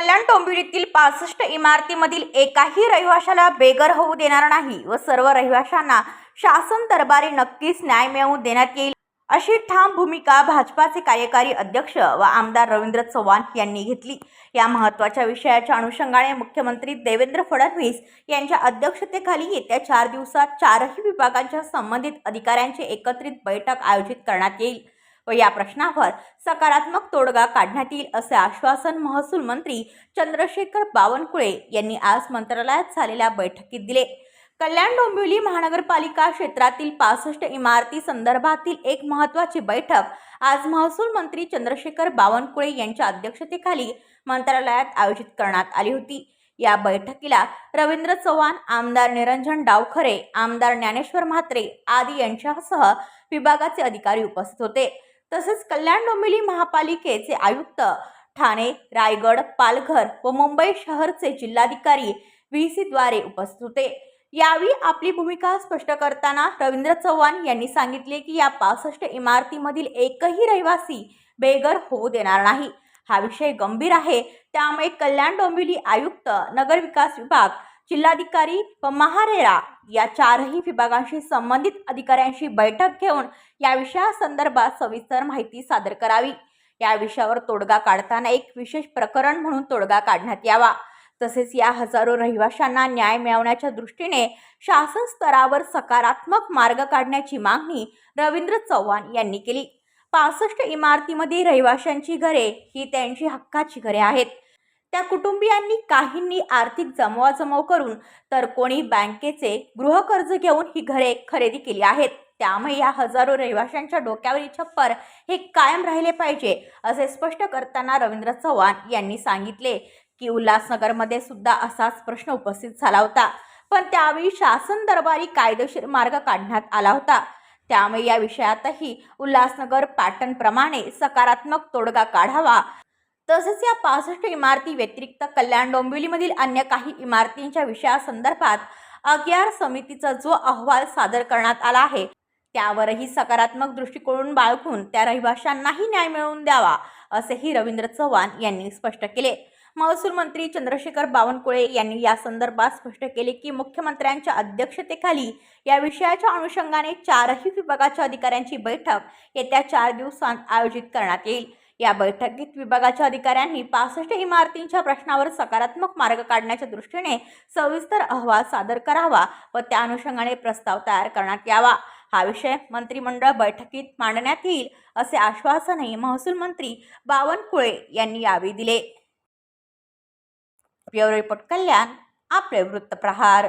कल्याण डोंबिवलीतील पासष्ट इमारतीमधील एकाही रहिवाशाला बेघर होऊ देणार नाही व सर्व रहिवाशांना शासन दरबारी नक्कीच न्याय मिळवून देण्यात येईल अशी ठाम भूमिका भाजपाचे कार्यकारी अध्यक्ष व आमदार रवींद्र चव्हाण यांनी घेतली. या महत्त्वाच्या विषयाच्या अनुषंगाने मुख्यमंत्री देवेंद्र फडणवीस यांच्या अध्यक्षतेखाली येत्या चार दिवसात चारही विभागांच्या संबंधित अधिकाऱ्यांची एकत्रित बैठक आयोजित करण्यात येईल. व या प्रश्नावर सकारात्मक तोडगा काढण्यात येईल असे आश्वासन महसूल मंत्री चंद्रशेखर बावनकुळे यांनी आज मंत्रालयात झालेल्या बैठकीत दिले. कल्याण डोंबिवली महानगरपालिका क्षेत्रातील पासष्ट इमारती संदर्भातील एक महत्त्वाची बैठक आज महसूल मंत्री चंद्रशेखर बावनकुळे यांच्या अध्यक्षतेखाली मंत्रालयात आयोजित करण्यात आली होती. या बैठकीला रवींद्र चव्हाण आमदार निरंजन डावखरे आमदार ज्ञानेश्वर म्हात्रे आदी यांच्यासह विभागाचे अधिकारी उपस्थित होते. तसेच कल्याण डोंबिवली महापालिकेचे आयुक्त ठाणे रायगड पालघर व मुंबई शहरचे जिल्हाधिकारी व्ही सीद्वारे उपस्थित होते. यावेळी आपली भूमिका स्पष्ट करताना रवींद्र चव्हाण यांनी सांगितले की या पासष्ट इमारतीमधील एकही रहिवासी बेघर होऊ देणार नाही. हा विषय गंभीर आहे. त्यामुळे कल्याण डोंबिवली आयुक्त नगरविकास विभाग जिल्हाधिकारी व महारेरा या चारही विभागांशी संबंधित अधिकाऱ्यांशी बैठक घेऊन या विषयासंदर्भात सविस्तर माहिती सादर करावी. या विषयावर तोडगा काढताना एक विशेष प्रकरण म्हणून तोडगा काढण्यात यावा. तसेच या हजारो रहिवाशांना न्याय मिळवण्याच्या दृष्टीने शासन स्तरावर सकारात्मक मार्ग काढण्याची मागणी रवींद्र चव्हाण यांनी केली. पासष्ट इमारतीमध्ये रहिवाशांची घरे ही त्यांची हक्काची घरे आहेत. त्या कुटुंबियांनी काहींनी आर्थिक जमवाजमव करून तर कोणी बँकेचे गृहकर्ज घेऊन ही घरे खरेदी केली आहेत. त्यामुळे या हजारो रहिवाशांच्या डोक्यावरील छप्पर हे कायम राहिले पाहिजे असे स्पष्ट करताना रवींद्र चव्हाण यांनी सांगितले. की उल्हासनगरमध्ये सुद्धा असाच प्रश्न उपस्थित झाला होता. पण त्यावेळी शासन दरबारी कायदेशीर मार्ग काढण्यात आला होता. त्यामुळे या विषयातही उल्हासनगर पॅटर्नप्रमाणे सकारात्मक तोडगा काढावा तसेच या पासष्ट इमारती व्यतिरिक्त कल्याण डोंबिवलीमधील अन्य काही इमारतींच्या विषयासंदर्भात अग्यार समितीचा जो अहवाल सादर करण्यात आला आहे त्यावरही सकारात्मक दृष्टिकोन बाळगून त्या रहिवाशांनाही न्याय मिळवून द्यावा असेही रवींद्र चव्हाण यांनी स्पष्ट केले. महसूल मंत्री चंद्रशेखर बावनकुळे यांनी या संदर्भात स्पष्ट केले की मुख्यमंत्र्यांच्या अध्यक्षतेखाली या विषयाच्या अनुषंगाने चारही विभागाच्या अधिकाऱ्यांची बैठक येत्या चार दिवसांत आयोजित करण्यात येईल. या बैठकीत विभागाच्या अधिकाऱ्यांनी पासष्ट इमारतींच्या प्रश्नावर सकारात्मक मार्ग काढण्याच्या दृष्टीने सविस्तर अहवाल सादर करावा व त्या अनुषंगाने प्रस्ताव तयार करण्यात यावा. हा विषय मंत्रिमंडळ बैठकीत मांडण्यात येईल असे आश्वासनही महसूल मंत्री बावनकुळे यांनी यावेळी दिले. ब्युरो रिपोर्ट कल्याण आपले वृत्तप्रहार.